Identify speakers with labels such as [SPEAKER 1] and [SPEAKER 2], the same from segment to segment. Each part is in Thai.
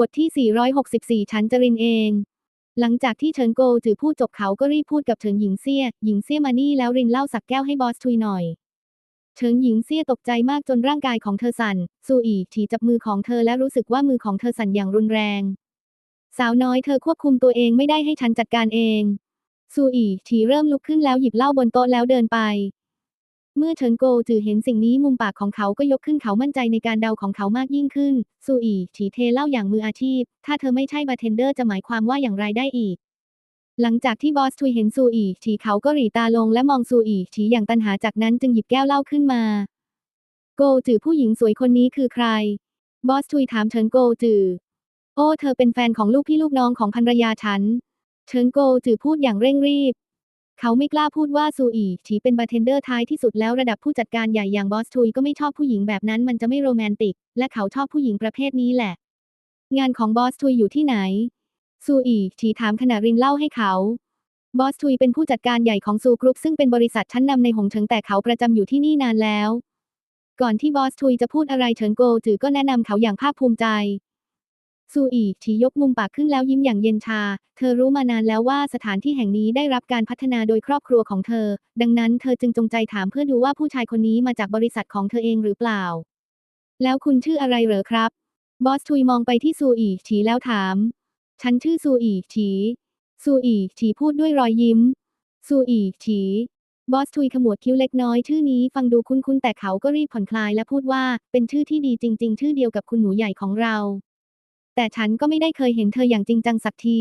[SPEAKER 1] บทที่ 464ฉันจรินเอง หลังจากที่เฉินโกจือพูดจบเขาก็รีบพูดกับเฉินหญิงเซี่ย หญิงเซี่ยมานี่แล้วรินเหล้าสักแก้วให้บอสทุยหน่อย เฉินหญิงเซี่ยตกใจมากจนร่างกายของเธอสั่น ซูอีฉีจับมือของเธอและรู้สึกว่ามือของเธอสั่นอย่างรุนแรง สาวน้อยเธอควบคุมตัวเองไม่ได้ให้ฉันจัดการเอง ซูอีฉีเริ่มลุกขึ้นแล้วหยิบเหล้าบนโต๊ะแล้วเดินไป เมื่อเฉินโกจือเห็นสิ่งนี้มุมปากของเขาก็ยกขึ้นเขามั่นใจในการเดาของเขามากยิ่งขึ้น ซูอีฉีเทเล่าอย่างมืออาชีพ ถ้าเธอไม่ใช่บาร์เทนเดอร์จะหมายความว่าอย่างไรได้อีก หลังจากที่บอสทุยเห็นซูอีฉีเขาก็หลีตาลงและมองซูอีฉีอย่างตันหาจากนั้นจึงหยิบแก้วเหล้าขึ้นมา โกจือผู้หญิงสวยคนนี้คือใคร บอสทุยถามเฉินโกจือ โอ้ เธอเป็นแฟนของลูกพี่ลูกน้องของภรรยาฉัน เฉินโกจือพูดอย่างเร่งรีบ เขาไม่กล้าพูดว่าซูอีฉีเป็นบาร์เทนเดอร์ท้ายที่สุดแล้วระดับผู้จัดการใหญ่อย่างบอสทุยก็ไม่ชอบผู้หญิงแบบนั้นมันจะไม่โรแมนติก และเขาชอบผู้หญิงประเภทนี้แหละ งานของบอสทุยอยู่ที่ไหน ซูอีฉีถามขณะรินเล่าให้เขาบอสทุยเป็นผู้จัดการใหญ่ของซูกรุ๊ปซึ่งเป็นบริษัทชั้นนำในหงเฉิงแต่เขาประจำอยู่ที่นี่นานแล้ว ก่อนที่บอสทุยจะพูดอะไรเฉินโกจือก็แนะนำเขาอย่างภาคภูมิใจ ซูอีฉียกมุมปากขึ้นแล้วยิ้มอย่างเย็นชา เธอรู้มานานแล้วว่าสถานที่แห่งนี้ได้รับการพัฒนาโดยครอบครัวของเธอ ดังนั้นเธอจึงจงใจถามเพื่อดูว่าผู้ชายคนนี้มาจากบริษัทของเธอเองหรือเปล่า แล้วคุณชื่ออะไรเหรอครับ บอสทุยมองไปที่ซูอีฉีแล้วถาม ฉันชื่อซูอีฉีซูอีฉีพูดด้วยรอยยิ้ม ซูอีฉีบอสทุยขมวดคิ้วเล็กน้อยชื่อนี้ฟังดูคุ้นๆแต่เขาก็รีบผ่อนคลายและพูดว่าเป็นชื่อที่ดีจริง ๆ ชื่อเดียวกับคุณหนูใหญ่ของเรา แต่ฉันก็ไม่ได้เคยเห็นเธออย่างจริงจังสักที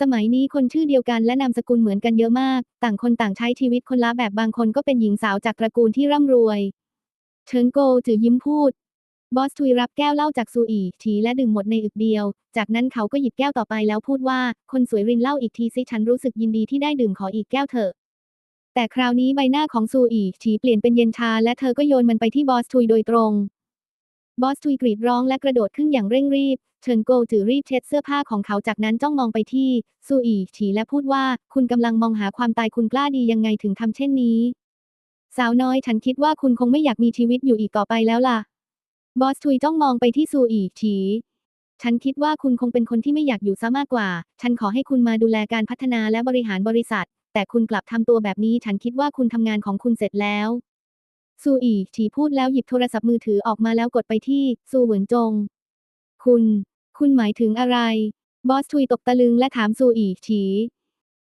[SPEAKER 1] สมัยนี้คนชื่อเดียวกันและนามสกุลเหมือนกันเยอะมาก ต่างคนต่างใช้ชีวิตคนละแบบบางคนก็เป็นหญิงสาวจากตระกูลที่ร่ำรวยเฉินโกจือยิ้มพูด บอสทุยรับแก้วเหล้าจากซูอีฉีและดื่มหมดในอึกเดียว จากนั้นเขาก็หยิบแก้วต่อไปแล้วพูดว่า คนสวยรินเหล้าอีกทีสิฉันรู้สึกยินดีที่ได้ดื่มขออีกแก้วเถอะแต่คราวนี้ใบหน้าของซูอีฉีเปลี่ยนเป็นเย็นชาและเธอก็โยนมันไปที่บอสทุยโดยตรง บอสทุยกรีดร้องและกระโดดขึ้นอย่างเร่งรีบ เฉินโกจือรีบเช็ดเสื้อผ้าของเขาจากนั้นจ้องมองไปที่ซูอีฉีและพูดว่า คุณกำลังมองหาความตายคุณกล้าดียังไงถึงทำเช่นนี้ สาวน้อยฉันคิดว่าคุณคงไม่อยากมีชีวิตอยู่อีกต่อไปแล้วล่ะ บอสทุยจ้องมองไปที่ซูอีฉีฉันคิดว่าคุณคงเป็นคนที่ไม่อยากอยู่ซะมากกว่า ฉันขอให้คุณมาดูแลการพัฒนาและบริหารบริษัท แต่คุณกลับทำตัวแบบนี้ ฉันคิดว่าคุณทำงานของคุณเสร็จแล้ว ซูอีฉีพูดแล้วหยิบโทรศัพท์มือถือออกมาแล้วกดไปที่ซูเหวินจง คุณ คุณหมายถึงอะไร บอสทุยตกตะลึงและถามซูอีฉี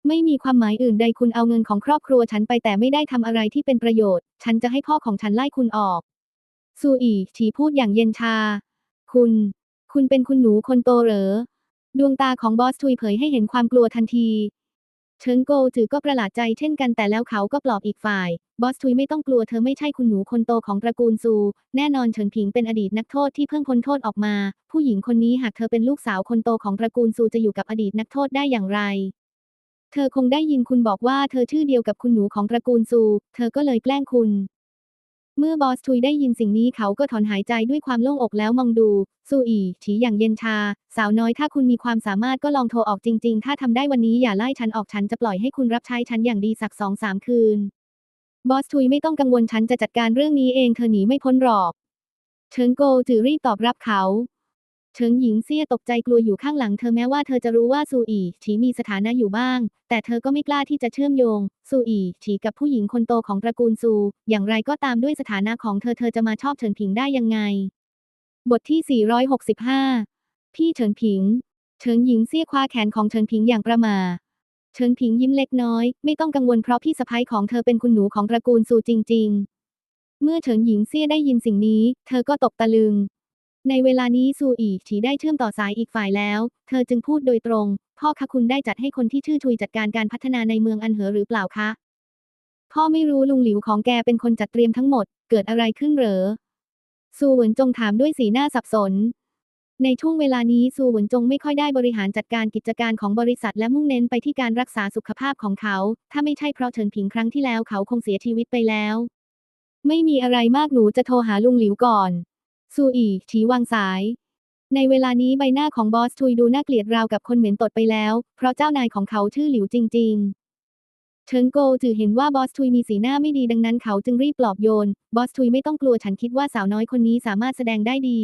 [SPEAKER 1] ไม่มีความหมายอื่นใดคุณเอาเงินของครอบครัวฉันไปแต่ไม่ได้ทำอะไรที่เป็นประโยชน์ ฉันจะให้พ่อของฉันไล่คุณออก ซูอีฉีพูดอย่างเย็นชา คุณ คุณเป็นคุณหนูคนโตเหรอ ดวงตาของบอสทุยเผยให้เห็นความกลัวทันที เฉิงโกจือก็ประหลาดใจเช่นกันแต่แล้วเขาก็ปลอบอีกฝ่าย บอสทุยไม่ต้องกลัวเธอไม่ใช่คุณหนูคนโตของตระกูลซู แน่นอนเฉินผิงเป็นอดีตนักโทษที่เพิ่งพ้นโทษออกมา ผู้หญิงคนนี้หากเธอเป็นลูกสาวคนโตของตระกูลซูจะอยู่กับอดีตนักโทษได้อย่างไร เธอคงได้ยินคุณบอกว่าเธอชื่อเดียวกับคุณหนูของตระกูลซู เธอก็เลยแกล้งคุณ เมื่อบอสทุยได้ยินสิ่งนี้เขาก็ถอนหายใจด้วยความโล่งอกแล้วมองดูซูอีฉีอย่างเย็นชา สาวน้อยถ้าคุณมีความสามารถก็ลองโทรออกจริง ๆ ถ้าทำได้วันนี้อย่าไล่ฉันออกฉันจะปล่อยให้คุณรับใช้ฉันอย่างดีสักสองสามคืน บอสทุยไม่ต้องกังวลฉันจะจัดการเรื่องนี้เองเธอหนีไม่พ้นหรอกเฉิงโกจือรีบตอบรับเขา เฉิงหญิงเซี่ยตกใจกลัวอยู่ข้างหลังเธอแม้ว่าเธอจะรู้ว่าซูอีฉีมีสถานะอยู่บ้าง แต่เธอก็ไม่กล้าที่จะเชื่อมโยงซูอีฉีกับผู้หญิงคนโตของตระกูลซู อย่างไรก็ตามด้วยสถานะของเธอเธอจะมาชอบเฉินผิงได้ยังไง บทที่ 465 พี่เฉินผิง เฉิงหญิงเซี่ยคว้าแขนของเฉินผิงอย่างประมาเฉินผิงยิ้มเล็กน้อย ไม่ต้องกังวลเพราะพี่สะใภ้ของเธอเป็นคุณหนูของตระกูลซูจริง ๆ เมื่อเฉินหญิงเซี่ยได้ยินสิ่งนี้ เธอก็ตกตะลึง ในเวลานี้ซูอีฉีได้เชื่อมต่อสายอีกฝ่ายแล้ว เธอจึงพูดโดยตรง พ่อคะคุณได้จัดให้คนที่ชื่อชุยจัดการการพัฒนาในเมืองอันเหอหรือเปล่าคะ พ่อไม่รู้ลุงหลิวของแกเป็นคนจัดเตรียมทั้งหมด เกิดอะไรขึ้นเหรอ ซูเหวินจงถามด้วยสีหน้าสับสน ในช่วงเวลานี้ซูเหวินจงไม่ค่อยได้บริหารจัดการกิจการของบริษัทและมุ่งเน้นไปที่การรักษาสุขภาพของเขา ถ้าไม่ใช่เพราะเฉินผิงครั้งที่แล้วเขาคงเสียชีวิตไปแล้ว ไม่มีอะไรมากหนูจะโทรหาลุงหลิวก่อน ซูอีฉีวางสาย ในเวลานี้ใบหน้าของบอสทุยดูน่าเกลียดราวกับคนเหม็นตดไปแล้ว เพราะเจ้านายของเขาชื่อหลิวจริง ๆเฉิงโกจือเห็นว่าบอสทุยมีสีหน้าไม่ดีดังนั้นเขาจึงรีบปลอบโยน บอสทุยไม่ต้องกลัวฉันคิดว่าสาวน้อยคนนี้สามารถแสดงได้ดี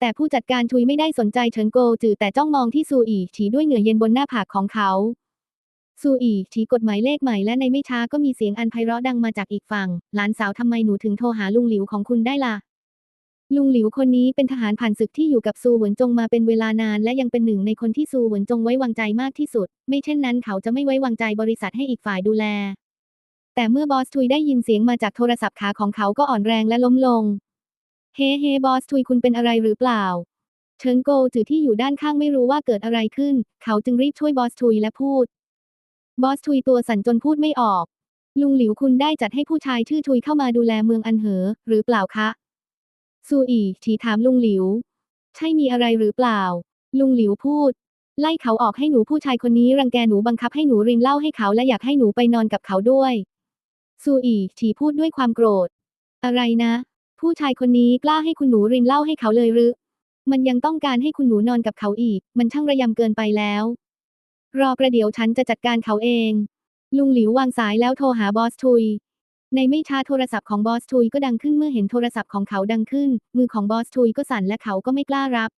[SPEAKER 1] แต่ผู้จัดการชุยไม่ได้สนใจเฉินโกจือแต่จ้องมองที่ซูอีฉีด้วยเหงื่อเย็นบนหน้าผากของเขา ซูอีฉีกดหมายเลขใหม่และในไม่ช้าก็มีเสียงอันไพเราะดังมาจากอีกฝั่ง หลานสาวทำไมหนูถึงโทรหาลุงหลิวของคุณได้ล่ะ ลุงหลิวคนนี้เป็นทหารผ่านศึกที่อยู่กับซูเหวินจงมาเป็นเวลานานและยังเป็นหนึ่งในคนที่ซูเหวินจงไว้วางใจมากที่สุด ไม่เช่นนั้นเขาจะไม่ไว้วางใจบริษัทให้อีกฝ่ายดูแล แต่เมื่อบอสทุยได้ยินเสียงมาจากโทรศัพท์ขาของเขาก็อ่อนแรงและล้มลง เฮ้เฮ้บอสทุยคุณเป็นอะไรหรือเปล่าเฉิงโกจือที่อยู่ด้านข้างไม่รู้ว่าเกิดอะไรขึ้น เขาจึงรีบช่วยบอสทุยและพูด บอสทุยตัวสั่นจนพูดไม่ออก ลุงหลิวคุณได้จัดให้ผู้ชายชื่อทุยเข้ามาดูแลเมืองอันเหอ หรือเปล่าคะ ซูอีฉีถามลุงหลิว ใช่มีอะไรหรือเปล่า ลุงหลิวพูด ไล่เขาออกให้หนูผู้ชายคนนี้รังแกหนูบังคับให้หนูรินเหล้าให้เขาและอยากให้หนูไปนอนกับเขาด้วยซูอีฉีพูดด้วยความโกรธ อะไรนะ ผู้ชายคนนี้กล้าให้คุณหนูรินเหล้าให้เขาเลยหรือ มันยังต้องการให้คุณหนูนอนกับเขาอีก มันช่างระยำเกินไปแล้ว รอประเดี๋ยวฉันจะจัดการเขาเอง ลุงหลิววางสายแล้วโทรหาบอสทุย ในไม่ช้าโทรศัพท์ของบอสทุยก็ดังขึ้นเมื่อเห็นโทรศัพท์ของเขาดังขึ้น มือของบอสทุยก็สั่นและเขาก็ไม่กล้ารับ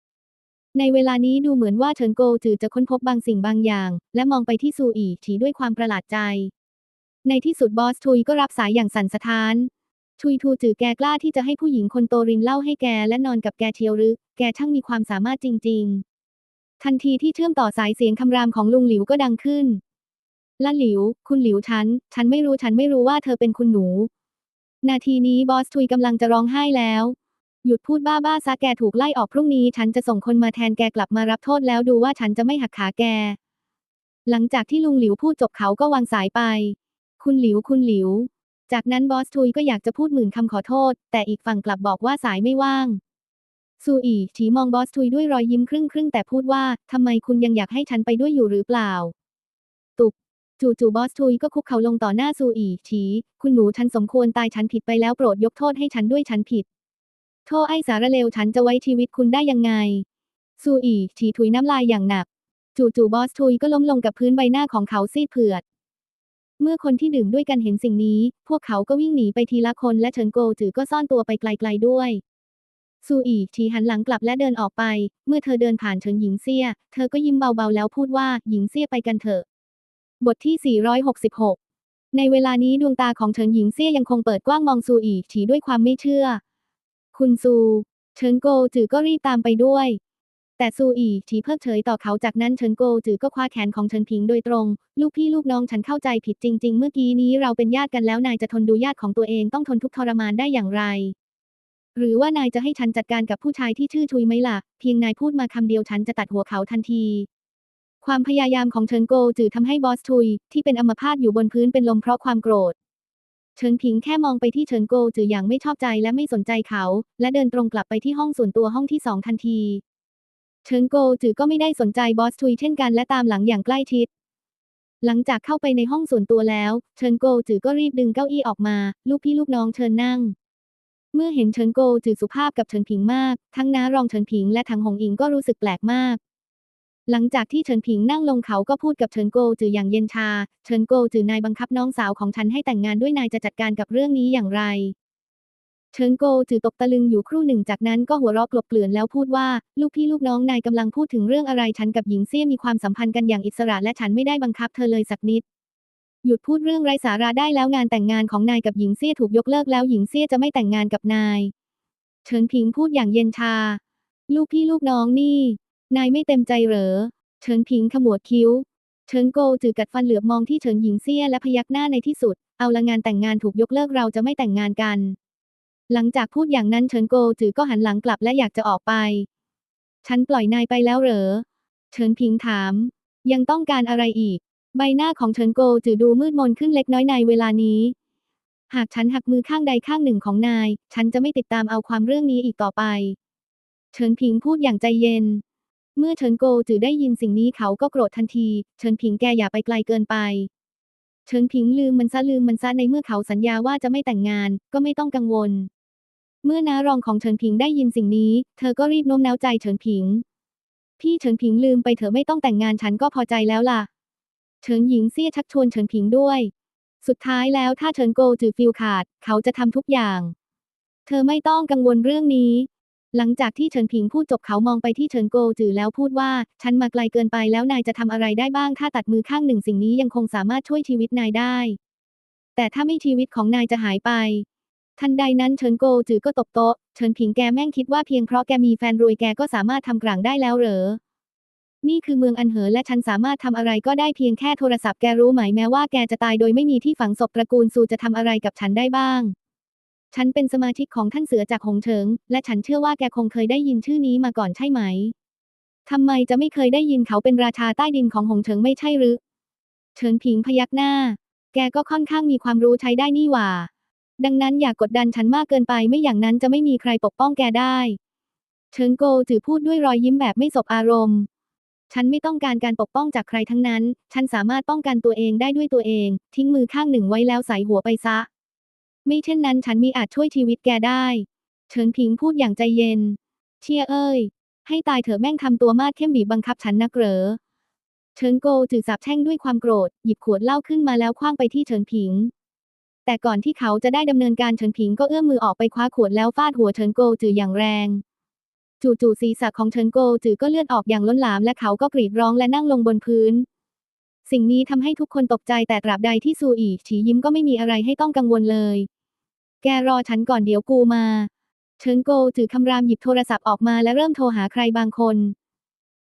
[SPEAKER 1] ในเวลานี้ดูเหมือนว่าเฉินโกจือจะค้นพบบางสิ่งบางอย่าง และมองไปที่ซูอีฉีด้วยความประหลาดใจ ในที่สุดบอสทุยก็รับสายอย่างสั่นสะท้านทุยทูจือแกกล้าที่จะให้ผู้หญิงคนโตรินเล่าให้แกและนอนกับแกเชียวหรือแกช่างมีความสามารถจริง ๆ ทันทีที่เชื่อมต่อสายเสียงคำรามของลุงหลิวก็ดังขึ้น ละหลิว คุณหลิวฉัน ฉันไม่รู้ฉันไม่รู้ว่าเธอเป็นคุณหนู นาทีนี้บอสทุยกำลังจะร้องไห้แล้ว หยุดพูดบ้าบ้าซะแกถูกไล่ออกพรุ่งนี้ ฉันจะส่งคนมาแทนแกกลับมารับโทษแล้วดูว่าฉันจะไม่หักขาแก หลังจากที่ลุงหลิวพูดจบเขาก็วางสายไป คุณหลิวคุณหลิว จากนั้นบอสทุยก็อยากจะพูดหมื่นคำขอโทษ แต่อีกฝั่งกลับบอกว่าสายไม่ว่างซูอีฉีมองบอสทุยด้วยรอยยิ้มครึ่งครึ่งๆแต่พูดว่าทำไมคุณยังอยากให้ฉันไปด้วยอยู่หรือเปล่า จู่ๆบอสทุยก็คุกเข่าลงต่อหน้าซูอีฉีคุณหนูฉันสมควรตายฉันผิดไปแล้วโปรดยกโทษให้ฉันด้วยฉันผิด โทษไอ้สารเลวฉันจะไว้ชีวิตคุณได้ยังไง ซูอีฉีถุยน้ำลายอย่างหนัก จู่ๆบอสทุยก็ล้มลงกับพื้นใบหน้าของเขาซีดเผือด เมื่อคนที่ดื่มด้วยกันเห็นสิ่งนี้ พวกเขาก็วิ่งหนีไปทีละคนและเฉินโกจือก็ซ่อนตัวไปไกลๆด้วยซูอีฉีหันหลังกลับและเดินออกไป เมื่อเธอเดินผ่านเฉินหญิงเซี่ย เธอก็ยิ้มเบาๆแล้วพูดว่าหญิงเซี่ยไปกันเถอะ บทที่ 466 ในเวลานี้ดวงตาของเฉินหญิงเซี่ยยังคงเปิดกว้างมองซูอีฉีด้วยความไม่เชื่อ คุณซูเฉินโกจือก็รีบตามไปด้วย แต่ซูอีฉีเพิกเฉยต่อเขาจากนั้นเฉินโกจือก็คว้าแขนของเฉินพิงโดยตรง ลูกพี่ลูกน้องฉันเข้าใจผิดจริง ๆ เมื่อกี้นี้เราเป็นญาติกันแล้วนายจะทนดูญาติของตัวเองต้องทนทุกทรมานได้อย่างไร หรือว่านายจะให้ฉันจัดการกับผู้ชายที่ชื่อชุยไหมล่ะ เพียงนายพูดมาคำเดียวฉันจะตัดหัวเขาทันที ความพยายามของเฉินโกจือทำให้บอสทุย ที่เป็นอัมพาตอยู่บนพื้นเป็นลมเพราะความโกรธ เฉินผิงแค่มองไปที่เฉินโกจืออย่างไม่ชอบใจและไม่สนใจเขา และเดินตรงกลับไปที่ห้องส่วนตัวห้องที่สองทันที เฉินโกจือก็ไม่ได้สนใจบอสทุยเช่นกันและตามหลังอย่างใกล้ชิด หลังจากเข้าไปในห้องส่วนตัวแล้ว เฉินโกจือก็รีบดึงเก้าอี้ออกมา ลูกพี่ลูกน้องเชิญนั่งเมื่อเห็นเฉินโกจือสุภาพกับเฉินผิงมาก ทั้งน้ารองเฉินผิงและทั้งหงอิงก็รู้สึกแปลกมาก หลังจากที่เฉินผิงนั่งลงเขาก็พูดกับเฉินโกจืออย่างเย็นชา เฉินโกจือนายบังคับน้องสาวของฉันให้แต่งงานด้วยนายจะจัดการกับเรื่องนี้อย่างไร เฉินโกจือตกตะลึงอยู่ครู่หนึ่งจากนั้นก็หัวเราะกลบเกลื่อนแล้วพูดว่า ลูกพี่ลูกน้องนายกำลังพูดถึงเรื่องอะไรฉันกับหญิงเซี่ยมีความสัมพันธ์กันอย่างอิสระและฉันไม่ได้บังคับเธอเลยสักนิด หยุดพูดเรื่องไร้สาระได้แล้วงานแต่งงานของนายกับหญิงเซี่ยถูกยกเลิกแล้วหญิงเซี่ยจะไม่แต่งงานกับนาย เฉินผิงพูดอย่างเย็นชา ลูกพี่ลูกน้องนี่ นายไม่เต็มใจเหรอ เฉินผิงขมวดคิ้ว เฉินโกจือกัดฟันเหลือบมองที่เฉินหญิงเซี่ยและพยักหน้าในที่สุด เอาละงานแต่งงานถูกยกเลิกเราจะไม่แต่งงานกัน หลังจากพูดอย่างนั้นเฉินโกจือก็หันหลังกลับและอยากจะออกไป ฉันปล่อยนายไปแล้วเหรอ เฉินผิงถาม ยังต้องการอะไรอีก ใบหน้าของเฉินโกจือดูมืดมนขึ้นเล็กน้อยในเวลานี้ หากฉันหักมือข้างใดข้างหนึ่งของนาย ฉันจะไม่ติดตามเอาความเรื่องนี้อีกต่อไป เฉินผิงพูดอย่างใจเย็น เมื่อเฉินโกจือได้ยินสิ่งนี้เขาก็โกรธทันที เฉินผิงแกอย่าไปไกลเกินไป เฉินผิงลืมมันซะลืมมันซะในเมื่อเขาสัญญาว่าจะไม่แต่งงาน ก็ไม่ต้องกังวล เมื่อน้ารองของเฉินผิงได้ยินสิ่งนี้ เธอก็รีบโน้มน้าวใจเฉินผิง พี่เฉินผิงลืมไปเถอะไม่ต้องแต่งงานฉันก็พอใจแล้วล่ะ เฉินหญิงเซี่ยชักชวนเฉินผิงด้วย สุดท้ายแล้วถ้าเฉินโกจือฟิลขาด เขาจะทำทุกอย่าง เธอไม่ต้องกังวลเรื่องนี้ หลังจากที่เฉินผิงพูดจบเขามองไปที่เฉินโกจือแล้วพูดว่า ฉันมาไกลเกินไปแล้วนายจะทำอะไรได้บ้าง ถ้าตัดมือข้างหนึ่งสิ่งนี้ยังคงสามารถช่วยชีวิตนายได้ แต่ถ้าไม่ชีวิตของนายจะหายไป ทันใดนั้นเฉินโกจือก็ตบโต๊ะเฉินผิงแกแม่งคิดว่าเพียงเพราะแกมีแฟนรวยแกก็สามารถทำกลางได้แล้วเหรอนี่คือเมืองอันเหอและฉันสามารถทำอะไรก็ได้เพียงแค่โทรศัพท์แกรู้ไหมแม้ว่าแกจะตายโดยไม่มีที่ฝังศพตระกูลซูจะทำอะไรกับฉันได้บ้าง ฉันเป็นสมาชิกของท่านเสือจากหงเฉิง และฉันเชื่อว่าแกคงเคยได้ยินชื่อนี้มาก่อนใช่ไหม ทำไมจะไม่เคยได้ยินเขาเป็นราชาใต้ดินของหงเฉิงไม่ใช่หรือ เฉินผิงพยักหน้า แกก็ค่อนข้างมีความรู้ใช้ได้นี่หว่า ดังนั้นอย่ากกดดันฉันมากเกินไปไม่อย่างนั้นจะไม่มีใครปกป้องแกได้ เฉินโกจือพูดด้วยรอยยิ้มแบบไม่สบอารมณ์ ฉันไม่ต้องการการปกป้องจากใครทั้งนั้น ฉันสามารถป้องกันตัวเองได้ด้วยตัวเอง ทิ้งมือข้างหนึ่งไว้แล้วใส่หัวไปซะ ไม่เช่นนั้นฉันมีอาจช่วยชีวิตแกได้เฉินผิงพูดอย่างใจเย็น เชี่ยเอ้ย ให้ตายเถอะแม่งทำตัวมาดเข้มบีบบังคับฉันนักเหรอเฉินโกจือสาบแช่งด้วยความโกรธ หยิบขวดเหล้าขึ้นมาแล้วคว้างไปที่เฉินผิง แต่ก่อนที่เขาจะได้ดำเนินการเฉินผิงก็เอื้อมมือออกไปคว้าขวดแล้วฟาดหัวเฉินโกจืออย่างแรง จู่ๆศีรษะของเฉินโกจือก็เลือดออกอย่างล้นหลามและเขาก็กรีดร้องและนั่งลงบนพื้น สิ่งนี้ทำให้ทุกคนตกใจแต่ตราบใดที่ซูอีฉียิ้มก็ไม่มีอะไรให้ต้องกังวลเลย แกรอฉันก่อนเดี๋ยวกูมา เฉิงโกจือคำรามหยิบโทรศัพท์ออกมาและเริ่มโทรหาใครบางคน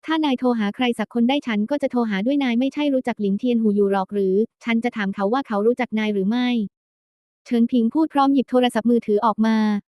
[SPEAKER 1] ถ้านายโทรหาใครสักคนได้ฉันก็จะโทรหาด้วยนายไม่ใช่รู้จักหลินเทียนหูอยู่หรอกหรือ ฉันจะถามเขาว่าเขารู้จักนายหรือไม่ เฉินผิงพูดพร้อมหยิบโทรศัพท์มือถือออกมา